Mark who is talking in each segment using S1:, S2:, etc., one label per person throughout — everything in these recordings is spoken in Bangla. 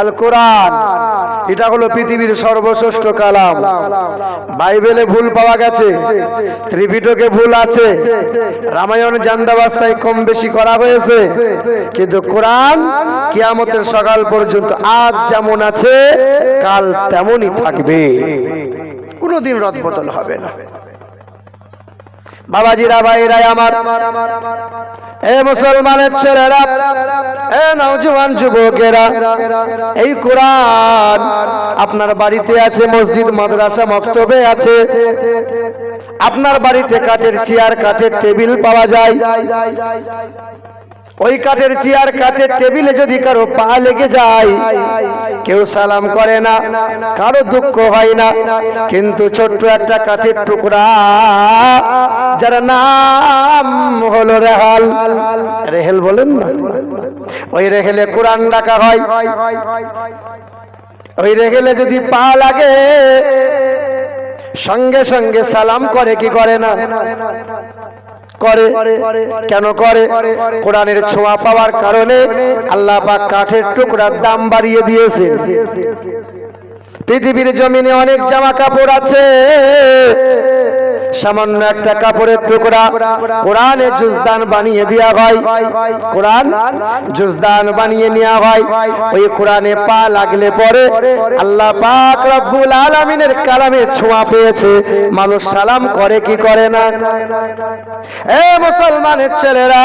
S1: আল কোরআন এটা হলো পৃথিবীর সর্বশ্রেষ্ঠ কালাম। বাইবেলে ভুল পাওয়া গেছে, ত্রিপিটকে ভুল আছে, রামায়ণ জান্দাবাস্তায় কম বেশি করা হয়েছে, কিন্তু কোরআন কিয়ামতের সকাল পর্যন্ত আজ যেমন আছে, কাল তেমনই থাকবে। কোনোদিন রদবদল হবে না। বাবাজিরা ভাইরাই আমার। এ মুসলমানের ছেলেরা, এ নওজোয়ান যুবকেরা, এই কোরআন আপনার বাড়িতে আছে, মসজিদ, মাদ্রাসা, মক্তবে আছে। আপনার বাড়িতে কাঠের চেয়ার, কাঠের টেবিল পাওয়া যায়। ওই কাঠের চেয়ার, কাঠের টেবিলে যদি কারও পা লেগে যায়, কেউ সালাম করে না, কারও দুঃখ হয় না। কিন্তু ছোট্ট একটা কাঠের টুকরা, যার নাম হলো রেহাল। রেহেল বলেন না? ওই রেহেলে কোরআন ডাকা হয়। ওই রেহেলে যদি পা লাগে, সঙ্গে সঙ্গে সালাম করে কি করে না? করে কেন করে? কোরআনের ছোঁয়া পাওয়ার কারণে আল্লাহ পাক কাঠের টুকরার দাম বাড়িয়ে দিয়েছে পৃথিবীর জমিনে অনেক জামা কাপড় আছে। সামান্য একটা কাপড়ের টুকরা। কোরআনে জুজদান বানিয়ে দেওয়া হয় কোরআন জুজদান বানিয়ে নেওয়া হয় ওই কোরআনে পা লাগলে পরে আল্লাহ পাক রব্বুল আলামিনের কালামে ছোঁয়া পেয়েছে। মানুষ সালাম করে কি করে না? এ মুসলমানের ছেলেরা,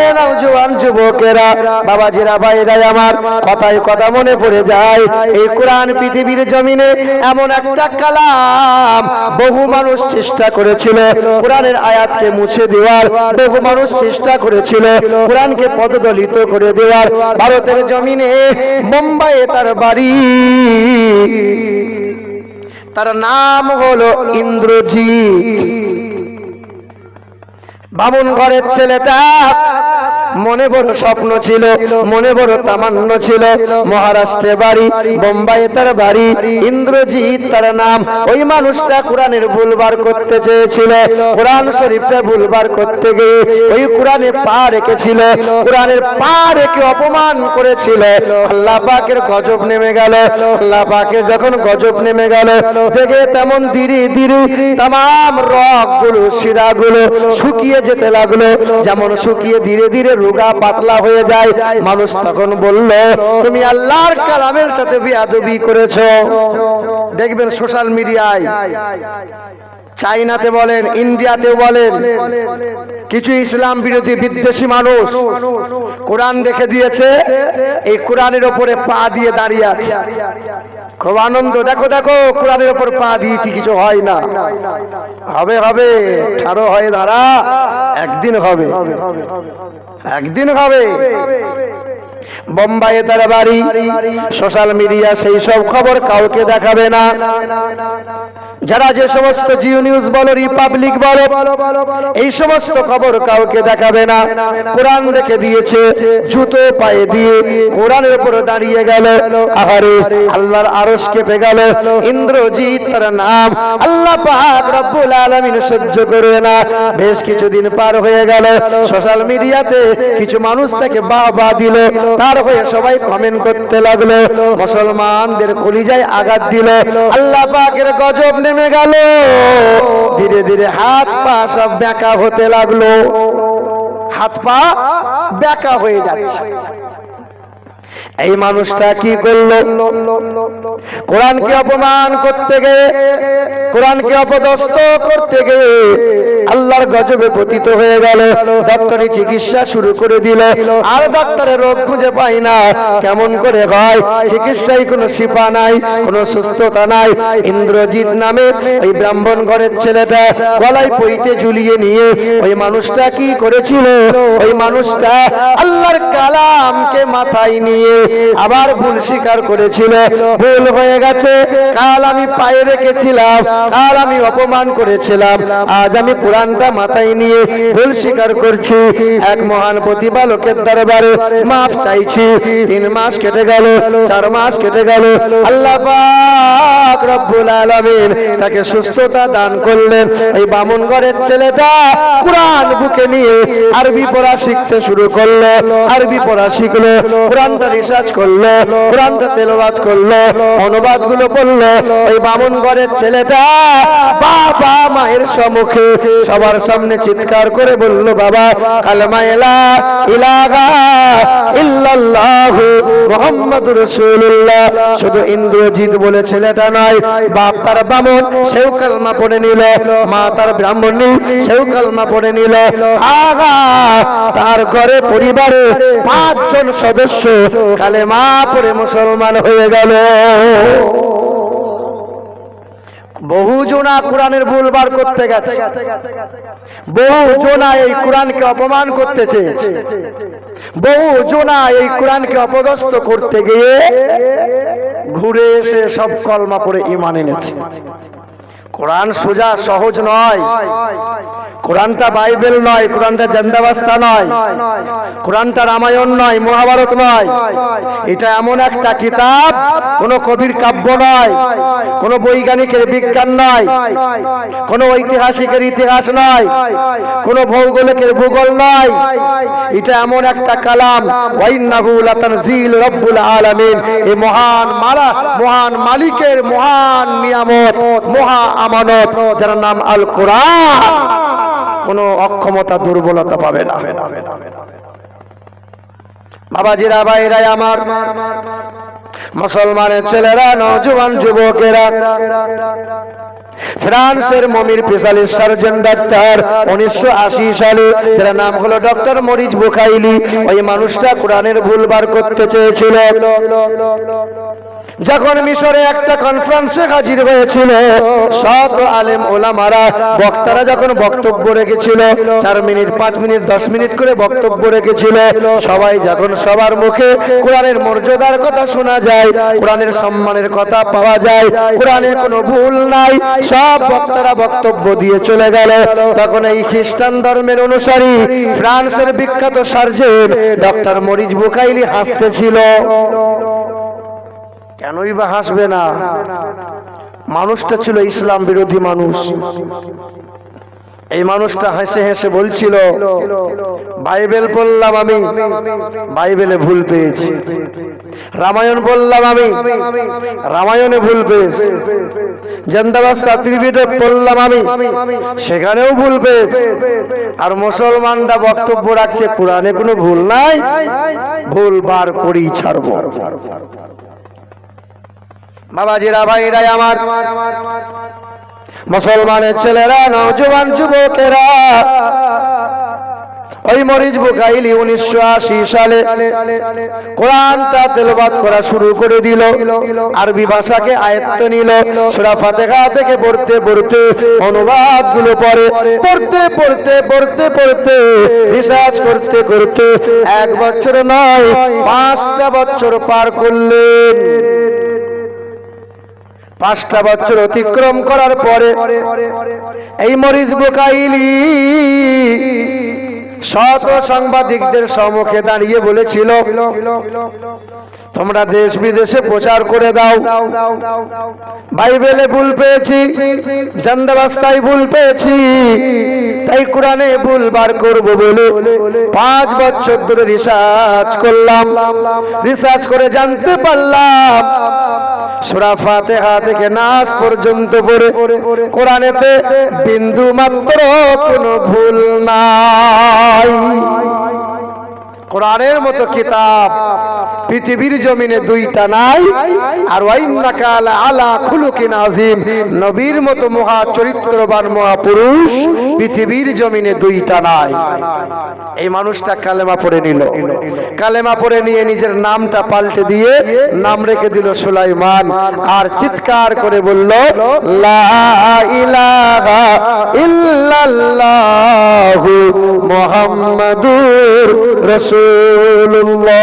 S1: এ নওজোয়ান যুবকেরা, বাবাজিরা ভাইরা আমার, কথায় কথা মনে পড়ে যায়। এই কোরআন পৃথিবীর জমিনে এমন একটা কালাম বহু মানুষ চেষ্টা করেছিল কোরআনের আয়াতকে মুছে দেওয়ার বহু মানুষ চেষ্টা করেছিল কোরআনকে পদদলিত করে দেওয়ার। ভারতের জমিনে মুম্বাইয়ে তার বাড়ি। তার নাম হলো ইন্দ্রজিৎ। বামুন ঘরের ছেলেটা মনে বড় স্বপ্ন ছিল, মনে বড় তামান্য ছিল। মহারাষ্ট্রে বাড়ি, বোম্বাইয়ে তার বাড়ি, ইন্দ্রজিৎ তার নাম। ওই মানুষটা কোরআনের ভুলবার করতে চেয়েছিল, কোরআন শরীফটা ভুলবার করতে গিয়ে ওই কোরআনে পা রেখেছিল, কোরআনের পা রেখে অপমান করেছিল। আল্লাহ পাকের গজব নেমে গেল, আল্লাহ পাকের যখন গজব নেমে গেল, দেখে তেমন ধীরে ধীরে তাম রকগুলো শিরাগুলো শুকিয়ে যেতে লাগল। যেমন শুকিয়ে ধীরে ধীরে রোগা পাতলা হয়ে যায়। মানুষ তখন বলল, তুমি আল্লাহর কালামের সাথে বিয়াদবি করেছ। দেখবেন সোশ্যাল মিডিয়ায় চাইনাতে বলেন, ইন্ডিয়াতে বলেন, কিছু ইসলাম বিরোধী বিদ্বেষী মানুষ কোরআন দেখে দিয়েছে, এই কোরআনের ওপরে পা দিয়ে দাঁড়িয়ে আছে। খুব আনন্দ। দেখো দেখো, কোরআনের ওপর পা দিয়েছি, কিছু হয় না। হবে হবে, ঠারো হয়ে দাঁড়া, একদিন হবে। একদিন হবে। বোম্বাইয়ে তার বাড়ি সোশ্যাল মিডিয়া সেই সব খবর কাউকে দেখাবে না। যারা যে সমস্ত জিও নিউজ বলো, রিপাবলিক বলো, এই সমস্ত খবর কাউকে দেখাবে না। কোরআন রেখে দিয়েছে, জুতো পায়ে দিয়ে কোরআনের উপর দাঁড়িয়ে গেল। আহারে, আল্লাহর আরশ কেঁপে গেল। ইন্দ্রজিৎ তার নাম আল্লাহ পাক রব্বুল আলামিন সহ্য করবে না। বেশ কিছুদিন পার হয়ে গেল। সোশ্যাল মিডিয়াতে কিছু মানুষ তাকে বাহ বাহ দিল। তার হয়ে সবাই কমেন্ট করতে লাগল। মুসলমানদের কলিজায় আঘাত দিল। আল্লাহ পাকের গজব নেমে গেল। ধীরে ধীরে হাত পা সব ব্যাকা হতে লাগল। হাত পা ব্যাকা হয়ে যাচ্ছে। এই মানুষটা কি করল? কোরআনকে অপমান করতে গিয়ে, কোরআনকে অপদস্থ করতে গিয়ে আল্লাহর গজবে পতিত হয়ে গেল। ডক্টরি চিকিৎসা শুরু করে দিল। আর ডক্টরের রোগ খুঁজে পাই না। কেমন করে হয় চিকিৎসায় কোনো শিপা নাই, কোনো সুস্থতা নাই। ইন্দ্রজিৎ নামে ওই ব্রাহ্মণ ঘরের ছেলেটা গলায় পইতে ঝুলিয়ে নিয়ে ওই মানুষটা কি করেছিল? ওই মানুষটা আল্লাহর কালামকে মাথায় নিয়ে আবার ভুল স্বীকার করেছিল। ভুল হয়ে গেছে। কাল আমি পায়ে রেখেছিলাম। কাল আমি অপমান করেছিলাম। আজ আমি কোরআনটা মাথায় নিয়ে ভুল স্বীকার করছি। এক মহান প্রতিপালকের দরবারে মাফ চাইছি। তিন মাস কেটে গেল, চার মাস কেটে গেল। আল্লাহ রব্বুল আলামিন তাকে সুস্থতা দান করলেন। এই বামুন ঘরের ছেলেটা কোরআন বুকে নিয়ে আরবি পড়া শিখতে শুরু করল। আরবি পড়া শিখলো। কোরআনটা রিসার্চ রিসার্চ করল কোরআনটা তেলাওয়াত করল অনুবাদগুলো বলল, ওই বামুন ঘরের ছেলেটা বাবা মায়ের সম্মুখে সবার সামনে চিৎকার করে বলল, বাবা, কালেমা এলা ইলাহা ইল্লাল্লাহু মুহাম্মাদুর রাসূলুল্লাহ। শুধু ইন্দ্রজিৎ বলে ছেলেটা নয়, বাপ তার বামন, সেও কালমা পড়ে নিল, মা তার ব্রাহ্মণী, সেও কালমা পড়ে নিল। আগা, তার ঘরে পরিবারে পাঁচজন সদস্য কালেমা পড়ে মুসলমান হয়ে গেল। বহু জোনা কোরআনের ভুল বার করতে গেছে। বহু জনা এই কোরআনকে অপমান করতে চেয়েছে। বহু জনা এই কোরআনকে অপদস্থ করতে গিয়ে ঘুরে এসে সব কলমা পড়ে ইমান এনেছে। কোরআন সোজা সহজ নয়। কোরআনটা বাইবেল নয়, কোরআনটা জেন্দাবাস্তা নয়। কোরআনটা রামায়ণ নয়, মহাভারত নয়। এটা এমন একটা কিতাব, কোন কবির কাব্য নয়, কোন বৈজ্ঞানিকের বিজ্ঞান নয়, কোন ঐতিহাসিকের ইতিহাস নয়, কোন ভৌগোলিকের ভূগোল নয়। এটা এমন একটা কালাম রব্বুল আলামিন। এই মহান মালা, মহান মালিকের মহান নিয়ামত, মহা আমানত, যার নাম আল কোরআন কোনো অক্ষমতা, দুর্বলতা পাবে না। বাবাজিরা ভাইরাই আমার মুসলমানের ছেলেরা নজওয়ান যুবকেরা। ফ্রান্সের মমির স্পেশালিস্ট সার্জন ডাক্তার উনিশশো আশি সালে, যার নাম হলো ডক্টর মরিজ বুখাইলি, ওই মানুষটা কোরআনের ভুল বার করতে চেয়েছিল। যখন মিশরে একটা কনফারেন্সে হাজির হয়েছিল, সব আলেম ওলামারা, বক্তারা যখন বক্তব্য রেখেছিল, চার মিনিট, পাঁচ মিনিট, দশ মিনিট করে বক্তব্য রেখেছিল, সবাই যখন সবার মুখে কোরআনের মর্যাদার কথা শোনা যায়, কোরআনের সম্মানের কথা পাওয়া যায়, কোরআনের কোনো ভুল নাই, সব বক্তারা বক্তব্য দিয়ে চলে গেল। তখন এই খ্রিস্টান ধর্মের অনুসারী ফ্রান্সের বিখ্যাত সার্জন, ডক্টর মরিজ বুকাইলি হাসতেছিল। কেনই বা হাসবে না? মানুষটা ছিল ইসলাম বিরোধী মানুষ। এই মানুষটা হেসে হেসে বলছিল, বাইবেল বললাম আমি, বাইবেলে ভুল পেয়েছি। রামায়ণ বললাম আমি, রামায়ণে ভুল পেয়েছি। জেন্দাবাস্তা ত্রিপিটক বললাম আমি, সেখানেও ভুল পেয়েছি। আর মুসলমানরা বক্তব্য রাখছে, কোরআনে কোনো ভুল নাই, ভুল বার করেই ছাড়বো। বাবাজিরা, ভাইরাই আমার। মুসলমানের ছেলেরা নজওয়ান যুবকেরা, ওই মরিজ বুকাইলি উনিশশো আশি সালে কোরআনটা তেলবাদ করা শুরু করে দিল, আরবি ভাষাকে আয়ত্ত নিল, সুরা ফাতেহা থেকে পড়তে পড়তে অনুবাদগুলো পড়ে, পড়তে পড়তে পড়তে পড়তে, রিসার্চ করতে করতে এক বছর নয়, পাঁচটা বছর পার করলেন। পাঁচটা বছর অতিক্রম করার পরে এই মরিজ বোকাইলি শত সাংবাদিকদের সম্মুখে দাঁড়িয়ে বলেছিল তোমরা দেশ বিদেশে প্রচার করে দাও। বাইবেলে ভুল পেয়েছি, জান্দাবাস্তায় ভুল পেয়েছি, তাই কোরআনে ভুল বার করব বলে পাঁচ বছর ধরে রিসার্চ করলাম। রিসার্চ করে জানতে পারলাম, সুরা ফাতেহা থেকে নাস পর্যন্ত পড়ে কোরআনেতে বিন্দু মাত্র কোনো ভুল নাই। কোরআনের মতো কিতাব পৃথিবীর জমিনে দুইটা নাই, আর ওয়াইন্নাকাল আলা খুলুকিন আজিম নবীর মতো মহা চরিত্রবান মহাপুরুষ পৃথিবীর জমিনে দুইটা নাই। এই মানুষটা কালেমা পড়ে নিল। কালেমা পড়ে নিয়ে নিজের নামটা পাল্টে দিয়ে নাম রেখে দিল সুলাইমান, আর চিৎকার করে বলল, লা ইলাহা ইল্লাল্লাহু মুহাম্মাদুর রাসূলুল্লাহ।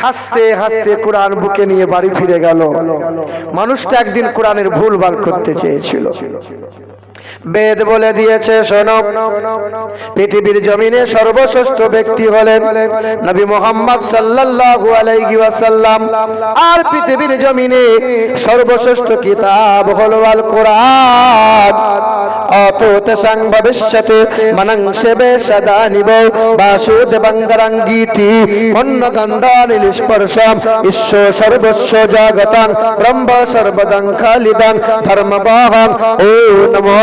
S1: হাসতে হাসতে কোরআন বুকে নিয়ে বাড়ি ফিরে গেল। মানুষটা একদিন কোরআনের ভুল বার করতে চেয়েছিল। বেদ বলে দিয়েছে, শোনো। পৃথিবীর জমিনে সর্বশ্রেষ্ঠ ব্যক্তি হলেন নবী মোহাম্মদ সাল্লাল্লাহু আলাইহি ওয়াসাল্লাম। আর পৃথিবীর জমিনে সর্বশ্রেষ্ঠ কিতাব হলো আল কোরআন অতোতসাং ভবিষ্যতে মনং সেবে সদা নিব, বাসুদ বঙ্গরঙ্গীতি অন্য গন্ধানিল স্পর্শম ঈশ্ব সর্বস্ব জগতং, ব্রহ্ম সর্বদং খালিদং, ধর্মবাহং, ও নমো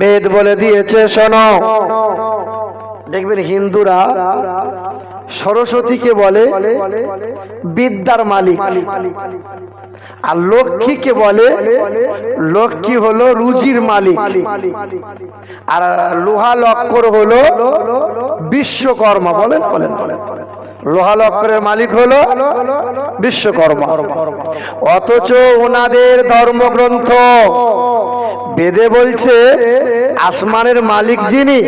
S1: বেদ বলে দিয়েছে, শোনো। দেখবেন হিন্দুরা সরস্বতীকে বলে বিদ্যার মালিক। আর লক্ষ্মীকে বলে লক্ষ্মী হলো রুজির মালিক। আর লোহা লক্কর হলো বিশ্বকর্মা। বলেন বলেন লোহা লক্করের মালিক হলো বিশ্বকর্মা। অথচ ওনাদের ধর্মগ্রন্থ বেদে বলছে, আসমানের মালিক যিনি,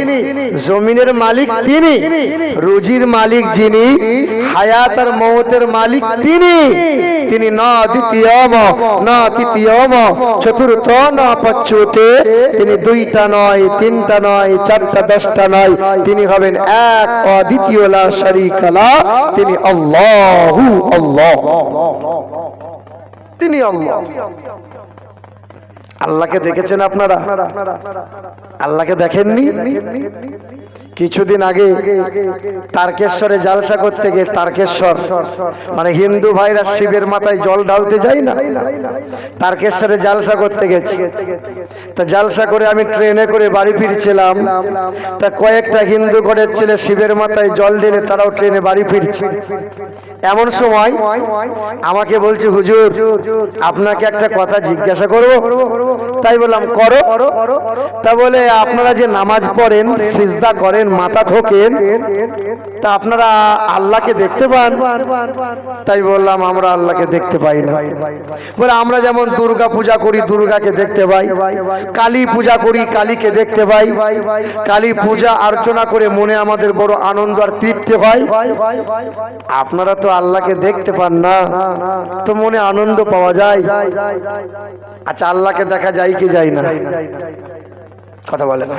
S1: জমিনের মালিক তিনি, রুজির মালিক যিনি হায়াত আর মৌতের মালিক তিনি। তিনি ন দ্বিতীয়ম ন তৃতীয়ম চতুর্থ ন পঞ্চতে তিনি দুইটা নয়, তিনটা নয়, চারটা দশটা নয়। তিনি হবেন এক অদ্বিতীয়, লা শরীকালা তিনি আল্লাহু আল্লাহ। তিনি আল্লাহ। আল্লাহকে দেখেছেন আপনারা? আল্লাহকে দেখেননি? কিছুদিন আগে তারকেশ্বরে জালসা করতে গিয়ে তারকেশ্বর মানে হিন্দু ভাইরা শিবের মাথায় জল ঢালতে যায় না? তারকেশ্বরে জালসা করতে গেছি। তা জালসা করে আমি ট্রেনে করে বাড়ি ফিরছিলাম। তা কয়েকটা হিন্দু ঘরের ছেলে শিবের মাথায় জল ঢেলে তারাও ট্রেনে বাড়ি ফিরছে। এমন সময় আমাকে বলছে, হুজুর, আপনাকে একটা কথা জিজ্ঞাসা করব? তাই বললাম, করো। তা বলে আপনারা যে নামাজ পড়েন, সিজদা করেন, মাথা ঠোকেন, তা আপনারা আল্লাহকে দেখতে পান? তাই বললাম, আমরা আল্লাহকে দেখতে পাই না। বলে, আমরা যেমন দুর্গা পূজা করি, দুর্গাকে দেখতে পাই। কালী পূজা করি, কালীকে দেখতে পাই। কালী পূজা অর্চনা করে মনে আমাদের বড় আনন্দ আর তৃপ্তি হয়। আপনারা তো আল্লাহকে দেখতে পান না। তো মনে আনন্দ পাওয়া যায়। আচ্ছা আল্লাহকে দেখা যায় কি যায় না। কথা বলে না।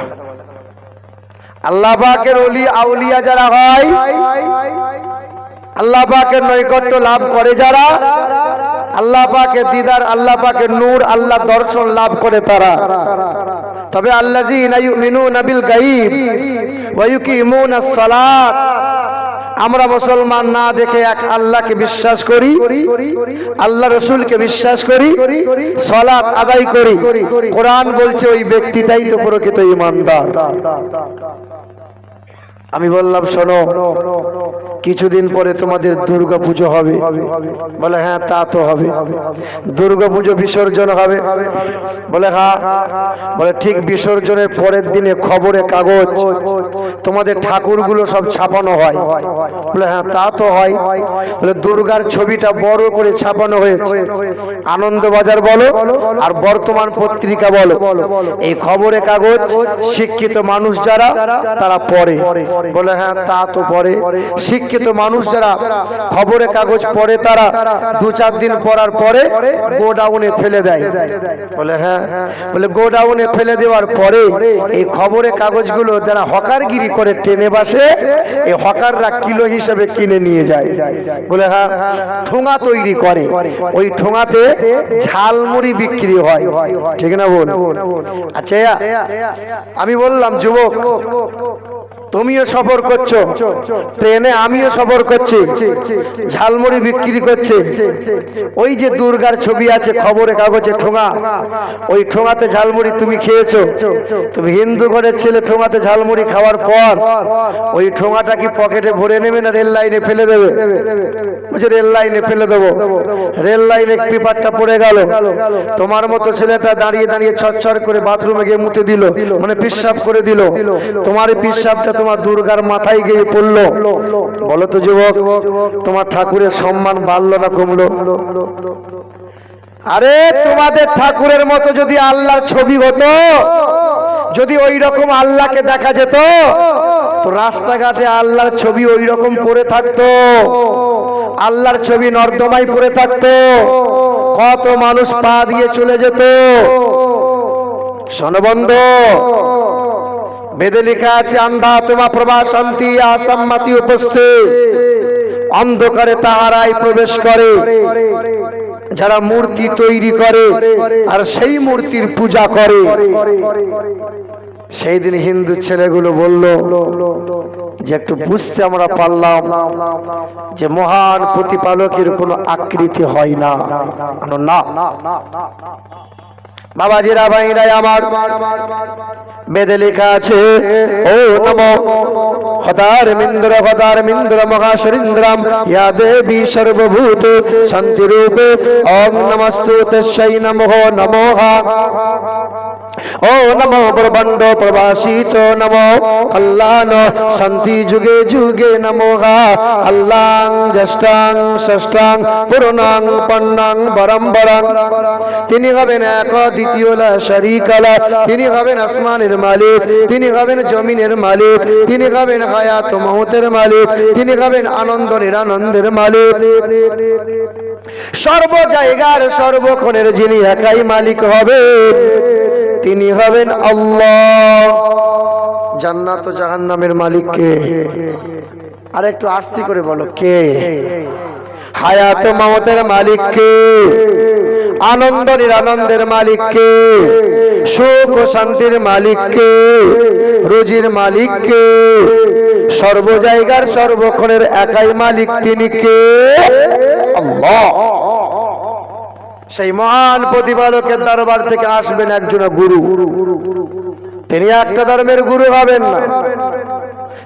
S1: আল্লাহ পাকের অলি আউলিয়া যারা হয়, আল্লাহ পাকের নৈকট্য লাভ করে যারা, আল্লাহ পাকের দিদার, আল্লাহ পাকের নূর, আল্লাহ দর্শন লাভ করে তারা। তবে আল্লাযীনা ইউমিনুনা বিল গায়ব ওয়া ইউকিমুনাস সালাত। আমরা মুসলমান না দেখে এক আল্লাহকে বিশ্বাস করি, আল্লাহ রসুলকে বিশ্বাস করি সলাপ আদায় করি। কোরআন বলছে ওই ব্যক্তিটাই তো প্রকৃত ইমানদার। আমি বললাম, শোনো কিছুদিন পরে তোমাদের দুর্গা পুজো হবে। বলে হ্যাঁ তা তো হবে। দুর্গা পুজো বিসর্জন হবে। বলে হ্যাঁ বলে, ঠিক বিসর্জনের পরের দিনে খবরে কাগজ। তোমাদের ঠাকুরগুলো সব ছাপানো হয়। বলে হ্যাঁ তা তো হয়। বলে, দুর্গার ছবিটা বড় করে ছাপানো হয়েছে। আনন্দবাজার বলো আর বর্তমান পত্রিকা বলো। এই খবরে কাগজ শিক্ষিত মানুষ যারা, তারা পড়ে। বলে হ্যাঁ তা তো পড়ে। শিক্ষিত মানুষ যারা খবরে কাগজ পড়ে, তারা দু চার দিন পড়ার পরে গোডাউনে ফেলে দেয়। বলে হ্যাঁ। বলে, গোডাউনে ফেলে দেওয়ার পরে এই খবরে কাগজগুলো যারা হকারগিরি করে ট্রেনে বাসে, এই হকাররা কিলো হিসেবে কিনে নিয়ে যায়। বলে হ্যাঁ। ঠোঙা তৈরি করে। ওই ঠোঙাতে ঝালমুড়ি বিক্রি হয়। ঠিক না বল আচ্ছা আমি বললাম, যুবক তুমিও সফর করছ। ট্রেনে আমিও সফর করছি। ঝালমুড়ি বিক্রি করছে। ওই যে দুর্গার ছবি আছে, খবরে কাগজে ঠোঙা। ওই ঠোঙাতে ঝালমুড়ি তুমি খেয়েছো। তুমি হিন্দু ঘরের ছেলে, ঠোঙাতে ঝালমুড়ি খাওয়ার পর ওই ঠোঙাটা কি পকেটে ভরে নেবে না রেল লাইনে ফেলে দেবে? রেল লাইনে ফেলে দেবো। রেল লাইনে পেপারটা পড়ে গেল। তোমার মতো ছেলেটা দাঁড়িয়ে দাঁড়িয়ে ছটছট করে বাথরুমে গিয়ে মুতে দিল। মানে পিসাব করে দিল। তোমার পিসাবটা তোমার দুর্গার মাথায় গিয়ে পড়ল। বলো তো যুবক, তোমার ঠাকুরের সম্মান বাড়লো না কমলো? আরে, তোমাদের ঠাকুরের মতো যদি আল্লাহর ছবি হতো, যদি ওই রকম আল্লাহকে দেখা যেত, তো রাস্তাঘাটে আল্লাহর ছবি ওই রকম পড়ে থাকতো। আল্লাহর ছবি নর্দমাই পড়ে থাকতো। কত মানুষ পা দিয়ে চলে যেত। শোনবন্ধ বেদে লেখা আছে আন্ধা তোমা প্রভা শান্তি আসাম্মাতি উপস্থিত অন্ধকারে তাহারাই প্রবেশ করে যারা মূর্তি তৈরি করে আর সেই মূর্তির পূজা করে সেই দিন হিন্দু ছেলেগুলো বলল যে একটু বুঝতে আমরা পারলাম যে মহান প্রতিপালকের কোনো আকৃতি হয় না না বাবাজিরা ভাইরাই আমার বেদে লেখা আছে। ও নম হতার মিন্দ্র হতার মিন্দ্র মহাশরীন্দ্রাম ইয়া দেবী সর্বভূত শান্তিরূপে। ওম নমস্তু তস্যৈ নমঃ নমঃ। ও নম ব্রহ্মাণ্ড প্রবাসিত নম। কল্যাণ শান্তি যুগে যুগে নমো আল্লাং জ্যেষ্ঠাং ষষ্ঠাং পূর্ণাং পণ্যাং বরম্বরং তিনি হবেন এক দ্বিতীয় শরিকালা। তিনি হবেন আসমানের মালিক। তিনি হবেন জমিনের মালিক। তিনি হবেন হায়াত মহতের মালিক। তিনি হবেন আনন্দ নিরানন্দের মালিক। সর্ব জায়গার সর্বক্ষণের যিনি একাই মালিক হবে। তিনি হবেন আল্লাহ। জান্নাত ও জাহান্নামের মালিক কে? আর একটু আস্তি করে বলো, কে? হায়াত মামতের মালিক কে? আনন্দ নিরানন্দের মালিক কে? সুখ ও শান্তির মালিক কে? রুজির মালিক কে? সর্ব জায়গার সর্বক্ষণের একাই মালিক তিনি কে? আল্লাহ। সেই মহান প্রতিপালকের দরবার থেকে আসবেন একজন গুরু। তিনি একটা ধর্মের গুরু হবেন না।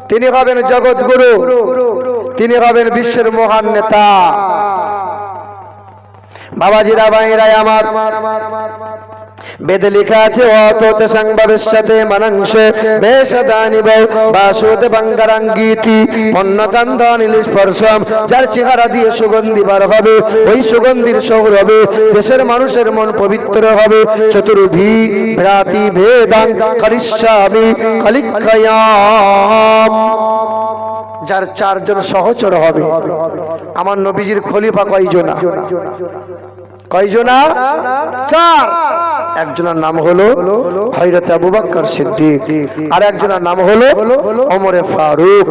S1: তিনি হবেন জগৎ গুরু তিনি হবেন বিশ্বের মহান নেতা। বাবাজিরা বাইরাই আমার বেদে লেখা আছে অতত সংবাদের সাথে মানাংশে বেশদানিব বাসুতে বাঙ্গারাঙ্গীতি অন্নকান্ত নীল স্পর্শম যার চেহারা দিয়ে সুগন্ধি বার হবে, ওই সুগন্ধির শহর হবে, দেশের মানুষের মন পবিত্র হবে, চতুর্ভি ভ্রাতি ভেদাং করিষ্যামি কলিক্ষয়াম যার চারজন সহচর হবে, আমার নবীজির খলিফা কয়জনা? কয়জনা? চার। একজনের নাম হলো হযরত আবু বকর সিদ্দিক। আর একজনের নাম হলো ওমরে ফারুক।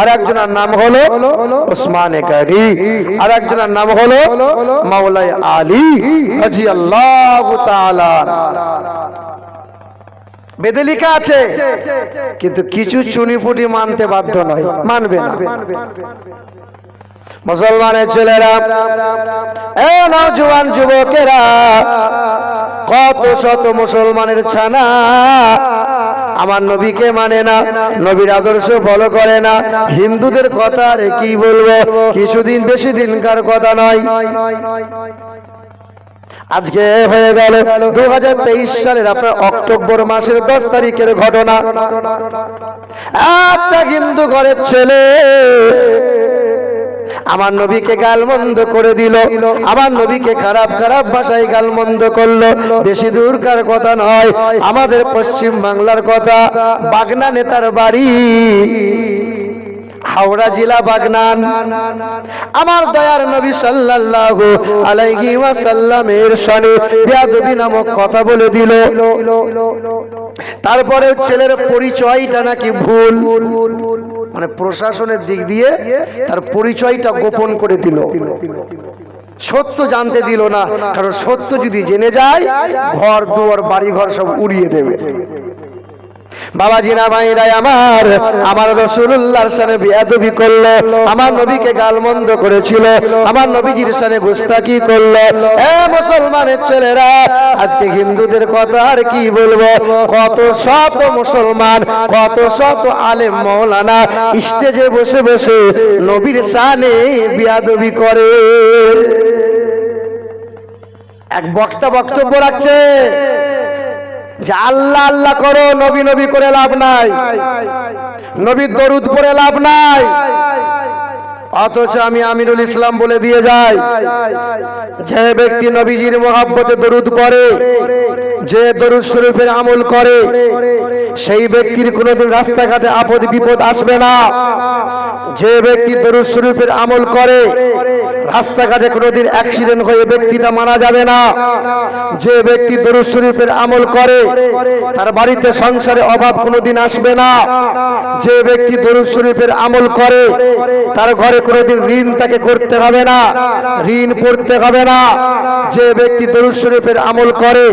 S1: আর একজনের নাম হলো ওসমানে গানি। আর একজনের নাম হলো মাওলাই আলী রাদিয়াল্লাহু তাআলা। বেদে লেখা আছে, কিন্তু কিছু চুনিপুটি মানতে বাধ্য নয়। মানবে না। মুসলমানের ছেলেরা, এ নজওয়ান যুবকেরা, কত শত মুসলমানের ছানা আমার নবীকে মানে না, নবীর আদর্শ ফলো করে না। হিন্দুদের কথা আর কি বলব? কিছুদিন বেশি দিনকার কথা নয়। আজকে হয়ে গেল দু হাজার তেইশ সালের আপনার অক্টোবর মাসের দশ তারিখের ঘটনা। একটা হিন্দু ঘরের ছেলে আমার নবীকে গালমন্দ করে দিল। আমার নবীকে খারাপ খারাপ ভাষায় গালমন্দ করল। বেশি দূরকার কথা নয়, আমাদের পশ্চিম বাংলার কথা। বাগনা নেতার বাড়ি, হাওড়া জেলা বাগনান। আমার দয়ার নবী সাল্লাল্লাহু আলাইহি ওয়াসাল্লামের সনে বেয়াদবি নামক কথা বলে দিল। তারপরে ছেলের পরিচয়টা নাকি ভুল। মানে প্রশাসনের দিক দিয়ে তার পরিচয়টা গোপন করে দিল। সত্য জানতে দিল না, কারণ সত্য যদি জেনে যায়, ঘর, দুয়ার বাড়ি ঘর সব উড়িয়ে দেবে। বাবাজি না ভাইরাই আমার আমার রসুল্লাহর সানে বিয়াদবি করল, আমার নবীকে গালমন্দ করেছিল, আমার নবীজির সানে গুস্তাকি করল। এ মুসলমানের ছেলেরা, আজকে হিন্দুদের কথা আর কি বলব? কত শত মুসলমান, কত শত আলেম মৌলানা স্টেজে বসে বসে নবীর সানে বিয়াদবি করে। এক বক্তা বক্তব্য রাখছে। যে আল্লাহ আল্লাহ করো, নবী নবী করে লাভ নাই। নবীর দরুদ পড়ে লাভ নাই। অথচ আমি আমিরুল ইসলাম বলে দিয়ে যাই, যে ব্যক্তি নবীজির মহাব্বতে দরুদ পড়ে, যে দরুদ শরীফের আমল করে, সেই ব্যক্তির কোনোদিন রাস্তাঘাটে আপদ বিপদ আসবে না। যে ব্যক্তি দরুদ শরীফের আমল করে রাস্তাঘাটে কোনোদিন অ্যাক্সিডেন্ট হয়ে ব্যক্তিটা মারা যাবে না। যে ব্যক্তি দরুদ শরীফের আমল করে, তার বাড়িতে সংসারে অভাব কোনোদিন আসবে না। যে ব্যক্তি দরুদ শরীফের আমল করে, তার ঘরে কোনোদিন ঋণ তাকে করতে হবে না, ঋণ পড়তে হবে না। যে ব্যক্তি দরুদ শরীফের আমল করে,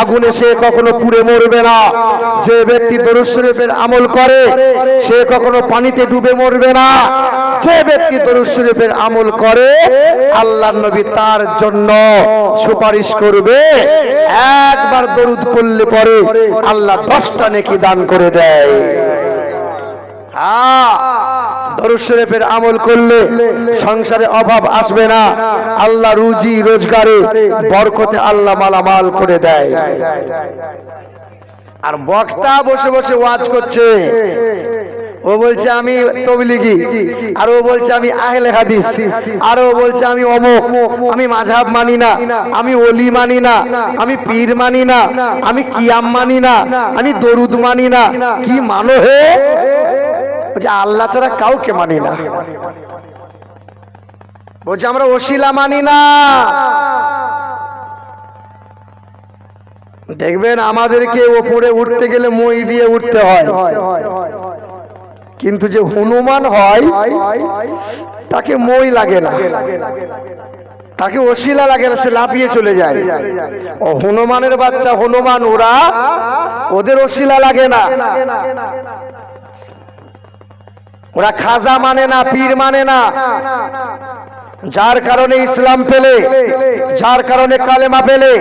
S1: আগুনে সে কখনো পুড়ে মরবে না। যে ব্যক্তি দরুদ শরীফের আমল করে, সে কখনো পানিতে ডুবে মরবে না। যে ব্যক্তি দরুদ শরীফের আমল করে আল্লাহ নবী তার জন্য সুপারিশ করবে। একবার দরুদ পড়লে পরে আল্লাহ দশটা নেকি দান করে দেয়। হ্যাঁ শরীফের আমল করলে সংসারে অভাব আসবে না। আল্লাহ রুজি, রোজগারে, বরকতে আল্লাহ মালামাল করে দেয়। আর বক্তা বসে বসে ওয়াজ করছে। ও বলছে আমি তবলিগি, আর ও বলছে আমি আহলে হাদিস, আর ও বলছে আমি অমুক, আমি মাঝহাব মানি না, আমি অলি মানি না, আমি পীর মানি না, আমি কিয়াম মানি না, আমি দরুদ মানি না, কি মানো হে? বলছে, আল্লাহ ছাড়া কাউকে মানি না। বলছে, আমরা ওশিলা মানি না। দেখবেন আমাদেরকে ওপরে উঠতে গেলে মই দিয়ে উঠতে হয়। কিন্তু যে হনুমান হয়, তাকে মই লাগে না। তাকে অশিলা লাগে না, সে লাফিয়ে চলে যায়। ও হনুমানের বাচ্চা, হনুমান, ওরা ওদের অশিলা লাগে না। ওরা খাজা মানে না, পীর মানে না। যার কারণে ইসলাম পেলে যার কারণে কালেমা পেলে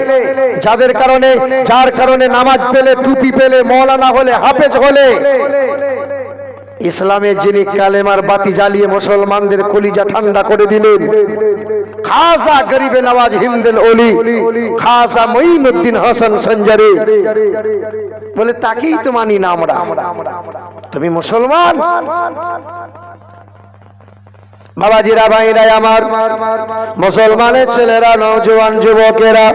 S1: যাদের কারণে, যার কারণে নামাজ পেলে টুপি পেলে মৌলানা হলে, হাফেজ হলে। ইসলামের যিনি কালেমার বাতি জ্বালিয়ে মুসলমানদের কলিজা ঠান্ডা করে দিলেন, খাজা গরিবে নওয়াজ হিন্দেল অলি, খাজা মঈনুদ্দিন হাসান সঞ্জারে। বলে, তাকেই তো মানি না আমরা। তুমি মুসলমান? বাবাজিরা ভাইরাই আমার, মুসলমানের ছেলেরা নৌজওয়ান যুবকেরা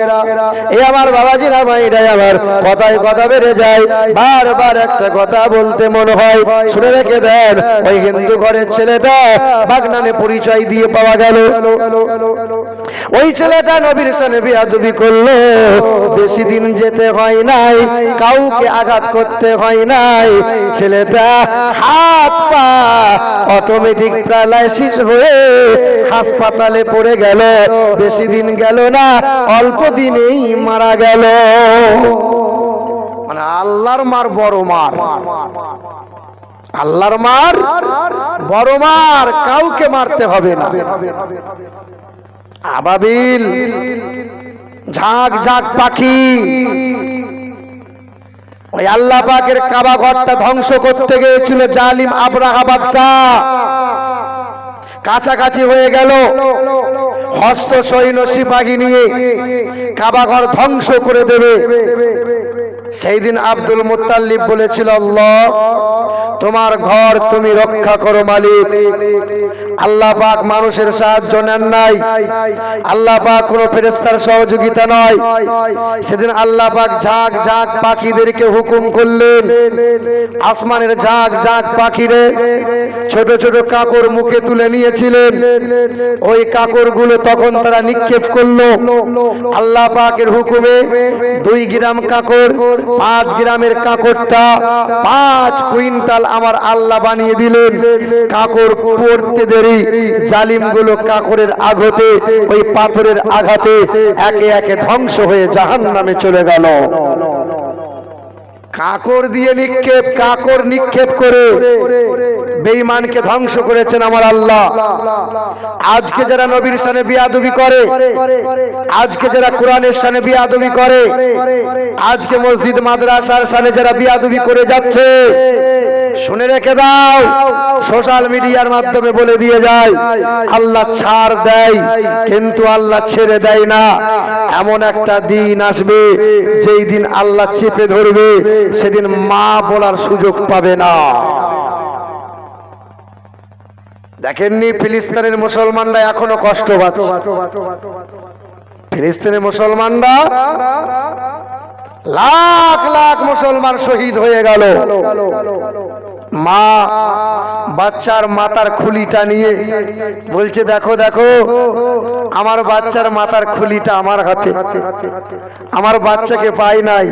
S1: এই আমার বাবাজিরা ভাইরাই আমার, কথায় কথা বেড়ে যায়, বারবার একটা কথা বলতে মনে হয়, শুনে রেখে দেন, ওই হিন্দু ঘরের ছেলেটা বাগনানে পরিচয় দিয়ে পাওয়া গেল। ওই ছেলেটা নবীর সানে বিয়াদবি করল। বেশি দিন যেতে হয় নাই, কাউকে আঘাত করতে হয় নাই। ছেলেটা হাত পা অটোমেটিক প্যারালাইসিস হয়ে হাসপাতালে পড়ে গেল। বেশি দিন গেল না, অল্প দিনেই মারা গেল। মানে আল্লাহর মার বড় মার। আল্লাহর মার বড় মার, কাউকে মারতে হবে না। আবাবিল, ঝাঁক ঝাঁক পাখি। ওই আল্লাহ পাকের কাবা ঘরটা ধ্বংস করতে গিয়েছিল জালিম আবরাহা বাদশাহ কাছাকাছি হয়ে গেল। হস্ত, সৈন্য, সিপাহী নিয়ে কাবা ঘর ধ্বংস করে দেবে। সেই দিন আব্দুল মুত্তাল্লিব বলেছিল, আল্লাহ তোমার ঘর তুমি রক্ষা করো, মালিক। আল্লাহ পাক মানুষের সাহায্য নেন নাই। আল্লাহ পাক কোনো ফেরেস্তার সহযোগিতা নয়। সেদিন আল্লাহ পাক ঝাঁক ঝাঁক পাখিদেরকে হুকুম করলেন, আসমানের ঝাঁক ঝাঁক পাখিরে ছোট ছোট কাকর মুখে তুলে নিয়েছিলেন। ওই কাকরগুলো তখন তারা নিক্ষেপ করল। আল্লাহ পাকের হুকুমে দুই গ্রাম কাকর, পাঁচ গ্রামের কাকরটা, পাঁচ কুইন্টাল আমার আল্লাহ বানিয়ে দিলেন। কাকর পড়তে দেরি, জালিমগুলো কাকরের আঘাতে, ওই পাথরের আঘাতে একে একে ধ্বংস হয়ে জাহান নামে চলে গেল। কাকর দিয়ে নিক্ষেপ, কাকর নিক্ষেপ করে বেঈমানকে ধ্বংস করেছেন আমার আল্লাহ। আজকে যারা নবীর সানে বিয়াদবি করে, আজকে যারা কোরআনের সানে বিয়াদবি করে, আজকে মসজিদ মাদ্রাসার সানে যারা বিয়াদবি করে যাচ্ছে, শুনে রেখে দাও, সোশ্যাল মিডিয়ার মাধ্যমে বলে দিয়ে যায়, আল্লাহ ছাড় দেয়, কিন্তু আল্লাহ ছেড়ে দেয় না। এমন একটা দিন আসবে, যেই দিন আল্লাহ চেপে ধরবে সেদিন মা বলার সুযোগ পাবে না। দেখেননি ফিলিস্তিনের মুসলমানরা এখনও কষ্ট পাচ্ছে। ফিলিস্তিনের মুসলমানরা লাখ লাখ মুসলমান শহীদ হয়ে গেল। মা, বাচ্চার মাথার খুলিটা নিয়ে বলছে, দেখো দেখো, আমার বাচ্চার মাথার খুলিটা আমার হাতে। আমার বাচ্চাকে পাই নাই।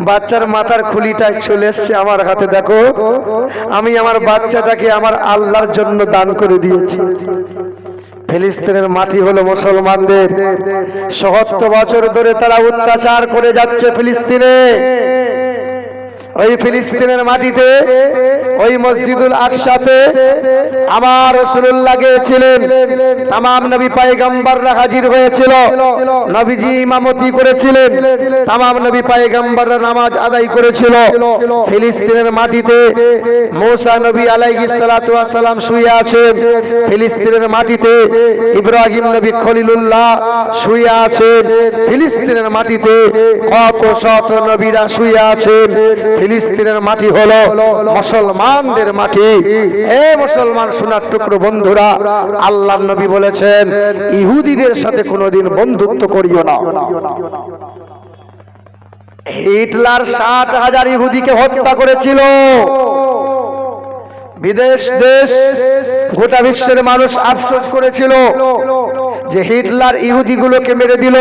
S1: বাচ্চার মাথার খুলিটা চলে এসছে আমার হাতে। দেখো, আমি আমার বাচ্চাটাকে আমার আল্লাহর জন্য দান করে দিয়েছি। ফিলিস্তিনের মাটি হলো মুসলমানদের। সহত্তর বছর ধরে তারা অত্যাচার করে যাচ্ছে ফিলিস্তিনে। ওই ফিলিস্তিনের মাটিতে, ওই মসজিদুল আকসাতে আমার রসুল্লাহ গিয়েছিলেন। তামাম নবী পায়গাম্বাররা হাজির হয়েছিল, নবীজি ইমামতি করেছিলেন। তামাম নবী পায়গাম্বাররা নামাজ আদায় করেছিল। ফিলিস্তিনের মাটিতে মৌসা নবী আলাইহিস সালাতু ওয়াস সালাম শুয়ে আছেন। ফিলিস্তিনের মাটিতে ইব্রাহিম নবী খলিলুল্লাহ শুয়ে আছেন। ফিলিস্তিনের মাটিতে কত শত নবীরা শুয়ে আছেন। ফিলিস্তিনের মাটি হলো মুসলমানদের মাটি। এ মুসলমান সোনার টুকরো বন্ধুরা, আল্লাহ নবী বলেছেন, ইহুদিদের সাথে কোনোদিন বন্ধুত্ব করিও না। হিটলার ষাট হাজার ইহুদিকে হত্যা করেছিল। বিদেশ দেশ গোটা বিশ্বের মানুষ আফসোস করেছিল। যে হিটলার ইহুদিগুলোকে মেরে দিল।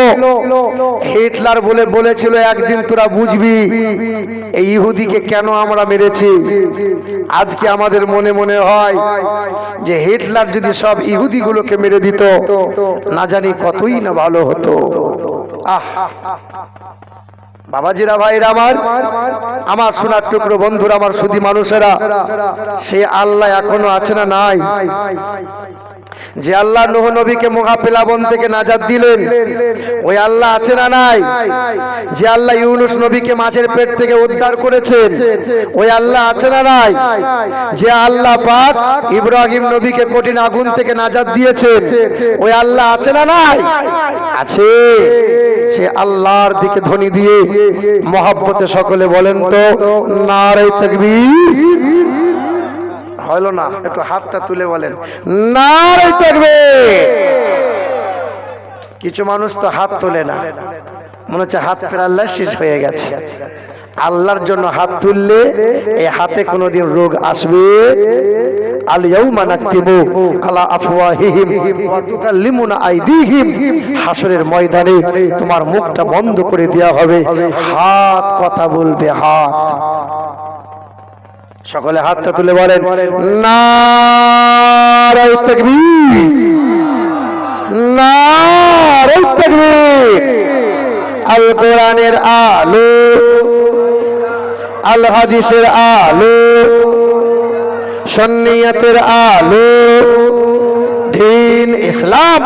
S1: হিটলার বলে বলেছিল, একদিন তোরা বুঝবি, এই ইহুদিকে কেন আমরা মেরেছি? আজকে আমাদের মনে মনে হয় যে হিটলার যদি সব ইহুদিগুলোকে মেরে দিত, না জানি কতই না ভালো হতো। আহ! বাবাজিরা, ভাইরা আমার আমার সোনার টুকরো বন্ধুরা, আমার সুদী মানুষেরা, সে আল্লাহ এখনও আছে না নাই? যে আল্লাহ নোহ নবীকে মোহাপেলাবন থেকে নাজাদ দিলেন, ওই আল্লাহ আছে না নাই? যে আল্লাহ ইউনুস নবীকে মাছের পেট থেকে উদ্ধার করেছেন, ওই আল্লাহ আছে না নাই? যে আল্লাহ পাক ইব্রাহিম নবীকে কঠিন আগুন থেকে নাজাদ দিয়েছেন, ওই আল্লাহ আছে না নাই? আছে। সে আল্লাহর দিকে ধ্বনি দিয়ে মহাব্বতে সকলে বলেন তো, নারে তকবীর। হলো না একটু হাতটা তুলে বলেন। নারে থাকবে। কিছু মানুষ তো হাত তোলে না। মনে হচ্ছে হাত প্রাল্লাহ শেষ হয়ে গেছে। আল্লাহর জন্য হাত তুললে এই হাতে কোনোদিন রোগ আসবে। হাসরের ময়দানে তোমার মুখটা বন্ধ করে দেওয়া হবে। হাত কথা বলবে হাত। সকলে হাতটা তুলে বলেন নারায় তাকবীর নারায় তাকবীর, আল কোরআনের আলো, আল হাদিসের আলো, সন্নিয়তের আলো, দিন ইসলাম,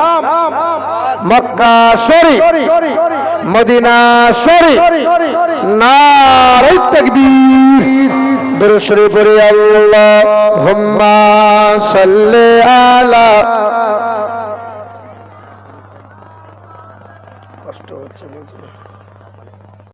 S1: মক্কা শরীফ, মদিনা শরীফ নারায় তাকবীর। দরুদ শরীফ পড়ে আল্লাহ। হুম্মা সাল্লি আলা